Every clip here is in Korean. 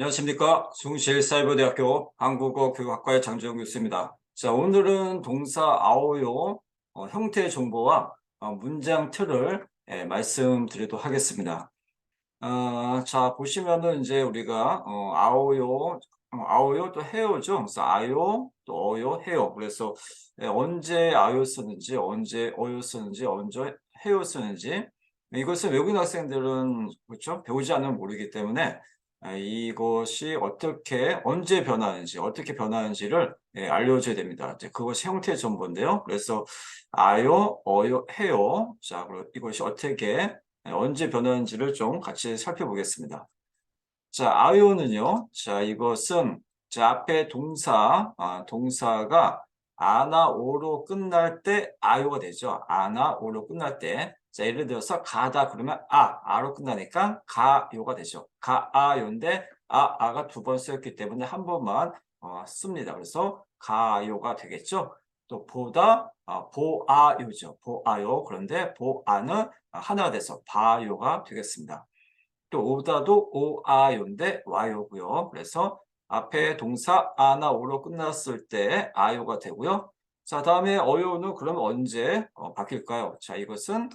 안녕하십니까. 중실사이버대학교 한국어 교육학과의 장주영 교수입니다. 자, 오늘은 동사 아오요 어, 형태 정보와 어, 문장 틀을 예, 말씀드리도록 하겠습니다. 어, 자, 보시면은 이제 우리가 어, 아오요, 어, 아오요 또 해요죠. 그래서 아요, 또 어요, 해요. 그래서 예, 언제 아요 쓰는지, 언제 어요 쓰는지, 언제 해요 쓰는지 이것은 외국인 학생들은 그렇죠? 배우지 않으면 모르기 때문에 아, 이것이 어떻게 언제 변하는지 어떻게 변하는지를 예, 알려줘야 됩니다. 이제 그것이 형태 정보인데요. 그래서 아요, 어요, 해요. 자, 그리고 이것이 어떻게 예, 언제 변하는지를 좀 같이 살펴보겠습니다. 자, 아요는요. 자, 이것은 자 앞에 동사 아, 동사가 아나 오로 끝날 때 아요가 되죠. 아나 오로 끝날 때 자, 예를 들어서 가다 그러면 아, 아로 끝나니까 가요가 되죠. 가아요인데 아, 아가 두 번 쓰였기 때문에 한 번만 어, 씁니다. 그래서 가요가 되겠죠. 또 보다 아, 보아요죠. 보아요. 그런데 보아는 하나가 돼서 바요가 되겠습니다. 또 오다도 오아요인데 와요고요. 그래서 앞에 동사 아나 오로 끝났을 때 아요가 되고요. 자, 다음에 어요는 그럼 언제 어, 바뀔까요? 자, 이것은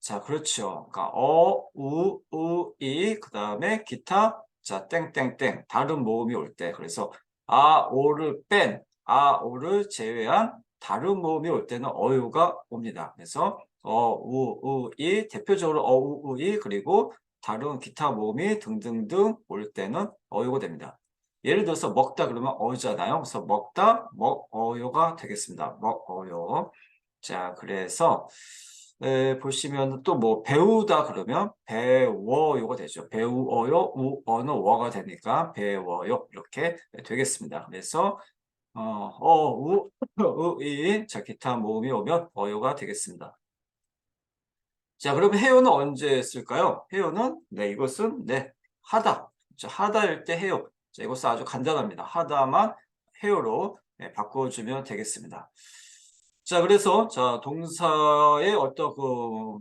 자, 그렇죠. 그러니까 어, 우, 우, 이, 그 다음에 기타, 자, 땡땡땡, 다른 모음이 올 때. 그래서 아, 오를 뺀, 아, 오를 제외한 다른 모음이 올 때는 어유가 옵니다. 그래서 어, 우, 우, 이, 대표적으로 어, 우, 우, 이, 그리고 다른 기타 모음이 등등등 올 때는 어유가 됩니다. 예를 들어서 먹다 그러면 어잖아요. 그래서 먹다, 먹, 어요가 되겠습니다. 먹, 어요. 자, 그래서 에, 보시면 또 뭐 배우다 그러면 배워요가 되죠. 배우어요, 우어는 워가 되니까 배워요 이렇게 되겠습니다. 그래서 어, 어, 우, 우, 이, 자 기타 모음이 오면 어요가 되겠습니다. 자, 그럼 해요는 언제 쓸까요? 해요는 네 이것은 네 하다, 자, 하다일 때 해요. 자, 이것은 아주 간단합니다. 하다만 해요로 네, 바꿔주면 되겠습니다. 자, 그래서 자 동사의 어떤 그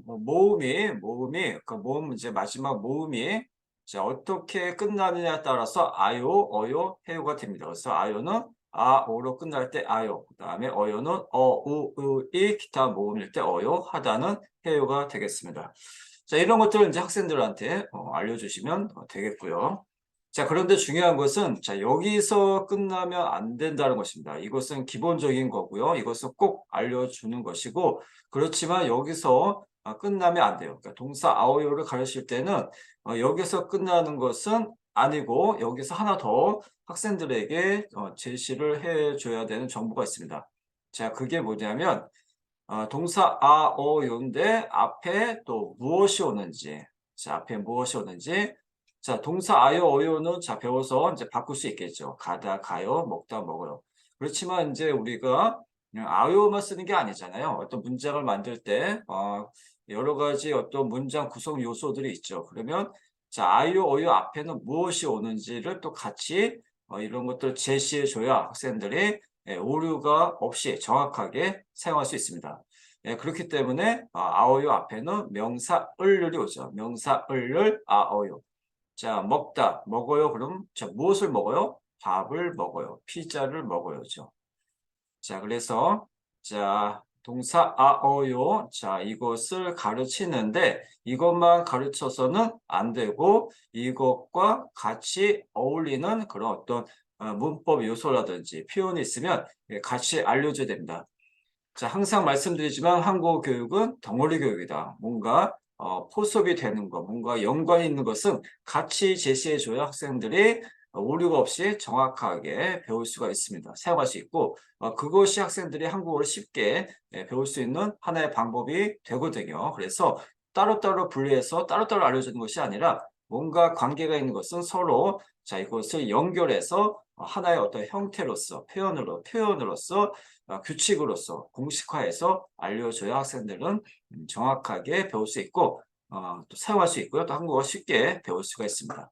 모음이 모음이 그 모음 이제 마지막 모음이 자 어떻게 끝나느냐에 따라서 아요, 어요, 해요가 됩니다. 그래서 아요는 아, 오로 끝날 때 아요. 그 다음에 어요는 어, 우, 으, 이 기타 모음일 때 어요, 하다는 해요가 되겠습니다. 자, 이런 것들을 이제 학생들한테 어, 알려주시면 되겠고요. 자, 그런데 중요한 것은 자, 여기서 끝나면 안 된다는 것입니다. 이것은 기본적인 거고요. 이것은 꼭 알려주는 것이고 그렇지만 여기서 아, 끝나면 안 돼요. 그러니까 동사 아오요를 가르칠 때는 어, 여기서 끝나는 것은 아니고 여기서 하나 더 학생들에게 어, 제시를 해줘야 되는 정보가 있습니다. 자, 그게 뭐냐면 어, 동사 아오요인데 앞에 또 무엇이 오는지 자, 앞에 무엇이 오는지 자, 동사 아요, 어요는 자, 배워서 이제 바꿀 수 있겠죠. 가다, 가요, 먹다, 먹어요. 그렇지만 이제 우리가 아요만 쓰는 게 아니잖아요. 어떤 문장을 만들 때, 어, 여러 가지 어떤 문장 구성 요소들이 있죠. 그러면 자, 아요, 어요 앞에는 무엇이 오는지를 또 같이 어, 이런 것들 제시해 줘야 학생들이 예, 오류가 없이 정확하게 사용할 수 있습니다. 예, 그렇기 때문에 아, 아어요 앞에는 명사 을률이 오죠. 명사 을률 아어요. 자, 먹다, 먹어요. 그럼 자, 무엇을 먹어요? 밥을 먹어요. 피자를 먹어요죠. 자, 그래서 자, 동사 아어요. 자, 이것을 가르치는데 이것만 가르쳐서는 안 되고 이것과 같이 어울리는 그런 어떤 어, 문법 요소라든지 표현이 있으면 예, 같이 알려줘야 됩니다. 자, 항상 말씀드리지만 한국 교육은 덩어리 교육이다. 뭔가 어, 포섭이 되는 것, 뭔가 연관이 있는 것은 같이 제시해줘야 학생들이 오류가 없이 정확하게 배울 수가 있습니다. 사용할 수 있고 어, 그것이 학생들이 한국어를 쉽게 예, 배울 수 있는 하나의 방법이 되거든요. 그래서 따로따로 분리해서 따로따로 알려주는 것이 아니라 뭔가 관계가 있는 것은 서로 자 이것을 연결해서 하나의 어떤 형태로서 표현으로 표현으로서 어, 규칙으로서 공식화해서 알려줘야 학생들은 음, 정확하게 배울 수 있고 어, 또 사용할 수 있고요. 또 한국어 쉽게 배울 수가 있습니다.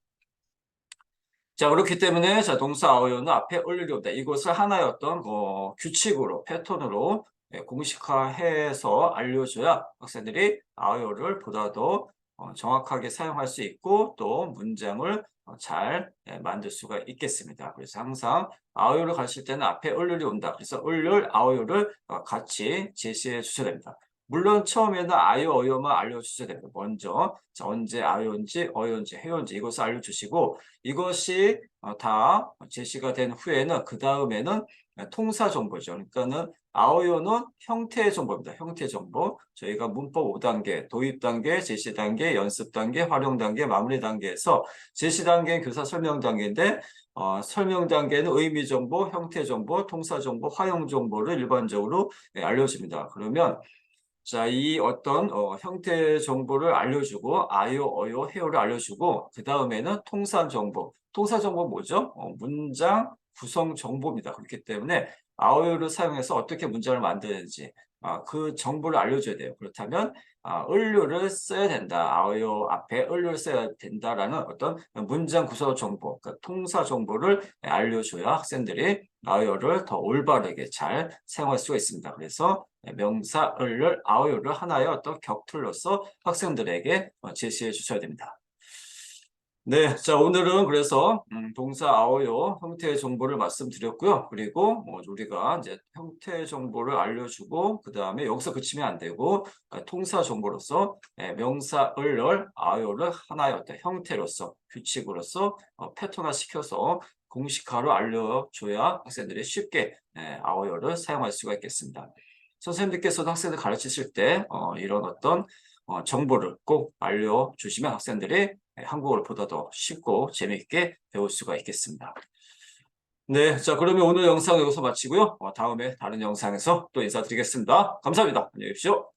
자 그렇기 때문에 자 동사 아어요는 앞에 올리기 없다. 이것을 하나의 어떤 어, 규칙으로 패턴으로 예, 공식화해서 알려줘야 학생들이 아어요를 보다 더 어, 정확하게 사용할 수 있고 또 문장을 어, 잘 예, 만들 수가 있겠습니다. 그래서 항상 아오요를 가실 때는 앞에 을률이 온다. 그래서 을률, 아오요를 어, 같이 제시해 주셔야 됩니다. 물론 처음에는 아요, 어요만 알려주셔야 됩니다. 먼저 자, 언제 아요인지, 어요인지, 해요인지 이것을 알려주시고 이것이 어, 다 제시가 된 후에는 그 다음에는 통사 정보죠. 그러니까는 아오요는 형태 정보입니다. 형태 정보. 저희가 문법 5단계, 도입 단계, 제시 단계, 연습 단계, 활용 단계, 마무리 단계에서 제시 단계는 교사 설명 단계인데 어, 설명 단계는 의미 정보, 형태 정보, 통사 정보, 활용 정보를 일반적으로 예, 알려줍니다. 그러면 자, 이 어떤 어, 형태 정보를 알려주고 아요, 어요, 해요를 알려주고 그 다음에는 통사 정보. 통사 정보 뭐죠? 어, 문장 구성 정보입니다. 그렇기 때문에 아오요를 사용해서 어떻게 문장을 만드는지 아, 그 정보를 알려줘야 돼요. 그렇다면 아, 을류를 써야 된다. 아오요 앞에 을류를 써야 된다라는 어떤 문장 구성 정보, 그러니까 통사 정보를 알려줘야 학생들이 아오요를 더 올바르게 잘 사용할 수가 있습니다. 그래서 명사, 을을, 아오요를 하나의 어떤 격틀로서 학생들에게 어, 제시해 주셔야 됩니다. 네, 자 오늘은 그래서 음, 동사 아오요 형태 정보를 말씀드렸고요. 그리고 뭐 우리가 이제 형태 정보를 알려주고 그 다음에 여기서 그치면 안 되고 아, 통사 정보로서 예, 명사 을을 아오요를 하나의 어떤 형태로서 규칙으로서 어, 패턴화 시켜서 공식화로 알려줘야 학생들이 쉽게 예, 아오요를 사용할 수가 있겠습니다. 선생님들께서도 학생들 가르치실 때 어, 이런 어떤 어, 정보를 꼭 알려주시면 학생들이 한국어를 보다 더 쉽고 재미있게 배울 수가 있겠습니다. 네, 자 그러면 오늘 영상 여기서 마치고요. 어, 다음에 다른 영상에서 또 인사드리겠습니다. 감사합니다. 안녕히 계십시오.